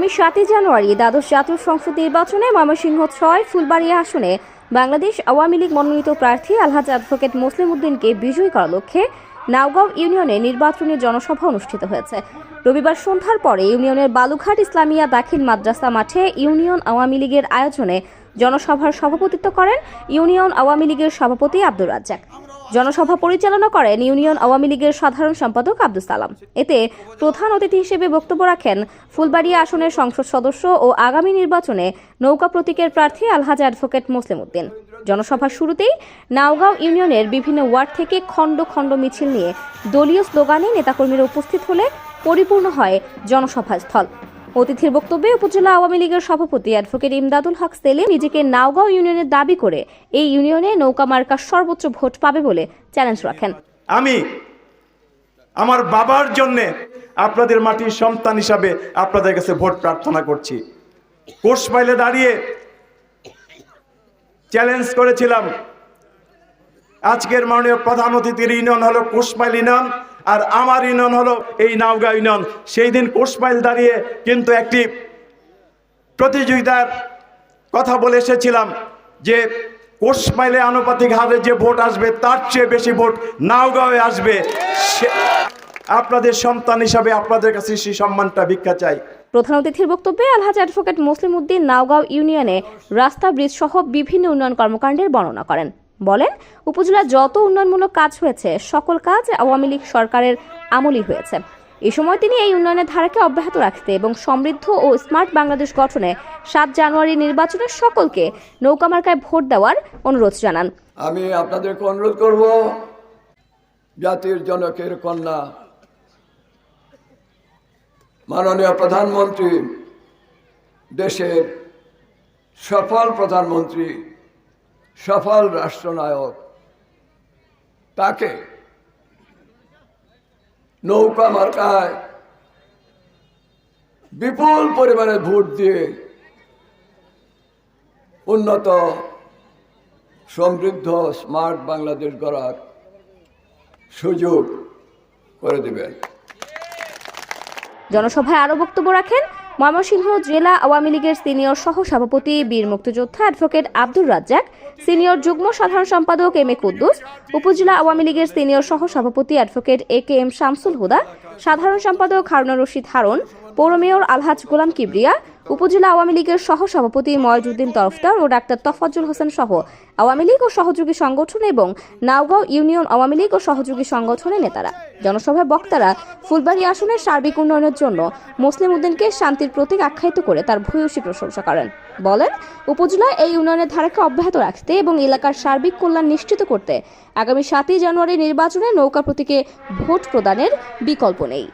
আগামী সাতই জানুয়ারি দ্বাদশ জাতীয় সংসদ নির্বাচনে ময়মনসিংহ ছয়, ফুলবাড়িয়া আসনে বাংলাদেশ আওয়ামী লীগ মনোনীত প্রার্থী আলহাজ অ্যাডভোকেট মুসলিম উদ্দিনকে বিজয়ী করার লক্ষ্যে নাওগাঁও ইউনিয়নে নির্বাচনী জনসভা অনুষ্ঠিত হয়েছে। রবিবার সন্ধ্যার পরে ইউনিয়নের বালুঘাট ইসলামিয়া দাখিল মাদ্রাসা মাঠে ইউনিয়ন আওয়ামী লীগের আয়োজনে জনসভার সভাপতিত্ব করেন ইউনিয়ন আওয়ামী লীগের সভাপতি আব্দুর রাজ্জাক। জনসভা পরিচালনা করেন ইউনিয়ন আওয়ামী লীগের সাধারণ সম্পাদক আব্দুল সালাম। এতে প্রধান অতিথি হিসেবে বক্তব্য রাখেন ফুলবাড়িয়া আসনের সংসদ সদস্য ও আগামী নির্বাচনে নৌকা প্রতীকের প্রার্থী আলহাজ অ্যাডভোকেট মুসলিম উদ্দিন। জনসভার শুরুতেই নাওগাঁও ইউনিয়নের বিভিন্ন ওয়ার্ড থেকে খণ্ড খণ্ড মিছিল নিয়ে দলীয় স্লোগানে নেতাকর্মীরা উপস্থিত হলে পরিপূর্ণ হয় জনসভা স্থল অতিথির বক্তব্যে উপজেলা আওয়ামী লীগের সভাপতি অ্যাডভোকেট ইমদাদুল হক সেলিম নিজেকে নাওগাঁও ইউনিয়নের দাবি করে এই ইউনিয়নে নৌকা মার্কা সর্বোচ্চ ভোট পাবে বলে চ্যালেঞ্জ রাখেন। আমি আমার বাবার জন্যে আপনাদের মাটির সন্তান হিসাবে আপনাদের কাছে ভোট প্রার্থনা করছি। কোর্স পাইলে দাঁড়িয়ে চ্যালেঞ্জ করেছিলাম। আজকের মাননীয় প্রধান অতিথির ইউনিয়ন হলো কোষমাইল ইউনিয়ন। আর আমার ইউনিয়ন হলো এই নাওগাঁ ইউনিয়ন। সেই দিন কোষমাইল দাঁড়িয়ে কিন্তু একটি প্রতিযোগিতার কথা বলে এসেছিলাম যে কোষ মাইলে আনুপাতিক হারে যে ভোট আসবে, তার চেয়ে বেশি ভোট নাওগাঁওয়ে আসবে। আপনাদের সন্তান হিসাবে আপনাদের কাছে সেই সম্মানটা ভিক্ষা চাই। প্রধান অতিথির বক্তব্যে আলহাজ অ্যাডভোকেট মুসলিম উদ্দিন নাওগাঁও ইউনিয়নে রাস্তা ব্রিজ সহ বিভিন্ন উন্নয়ন কর্মকাণ্ডের বর্ণনা করেন। বলেন, উপজেলার যত উন্নয়নমূলক কাজ হয়েছে, সকল কাজ আওয়ামী লীগ সরকারের আমলই হয়েছে। এই সময় তিনি এই উন্নয়নের ধারাকে অব্যাহত রাখতে এবং সমৃদ্ধ ও স্মার্ট বাংলাদেশ গঠনে সাত জানুয়ারি নির্বাচনে সকলকে নৌকামার্কায় ভোট দেওয়ার অনুরোধ জানান। আমি আপনাদেরকে অনুরোধ করব, জাতির জনকের কন্যা, মাননীয় প্রধানমন্ত্রী, দেশের সফল প্রধানমন্ত্রী সফল রাষ্ট্রনায়ক। তাকে নৌকা মার্কায় বিপুল পরিমাণে ভোট দিয়ে উন্নত, সমৃদ্ধ, স্মার্ট বাংলাদেশ গড়ার সুযোগ করে দেবেন। জনসভায় আরও বক্তব্য রাখেন ময়মনসিংহ জেলা আওয়ামী লীগের সিনিয়র সহ সভাপতি বীর মুক্তিযোদ্ধা অ্যাডভোকেট আব্দুর রাজ্জাক, সিনিয়র যুগ্ম সাধারণ সম্পাদক এম এ কুদ্দুস, উপজেলা আওয়ামী লীগের সিনিয়র সহ সভাপতি advocate A K M Shamsul Huda, সাধারণ সম্পাদক হারুনা রশিদ হারুন পৌর মেয়র আলহাজ গোলাম কিবরিয়া, উপজেলা আওয়ামী লীগের সহ সভাপতি ময়জুদ্দিন তরফদার ও ডাক্তার তফাজ্জুল হোসেন সহ আওয়ামী লীগ ও সহযোগী সংগঠন এবং নাওগাঁও ইউনিয়ন আওয়ামী লীগ ও সহযোগী সংগঠনের নেতারা। জনসভায় বক্তারা ফুলবাড়ি আসনের সার্বিক উন্নয়নের জন্য মুসলিম উদ্দিনকে শান্তির প্রতীক আখ্যায়িত করে তার ভূয়সী প্রশংসা করেন। বলেন, উপজেলায় এই উন্নয়নের ধারাকে অব্যাহত রাখতে এবং এলাকার সার্বিক কল্যাণ নিশ্চিত করতে আগামী সাতই জানুয়ারি নির্বাচনে নৌকা প্রতীকে ভোট প্রদানের বিকল্প নেই।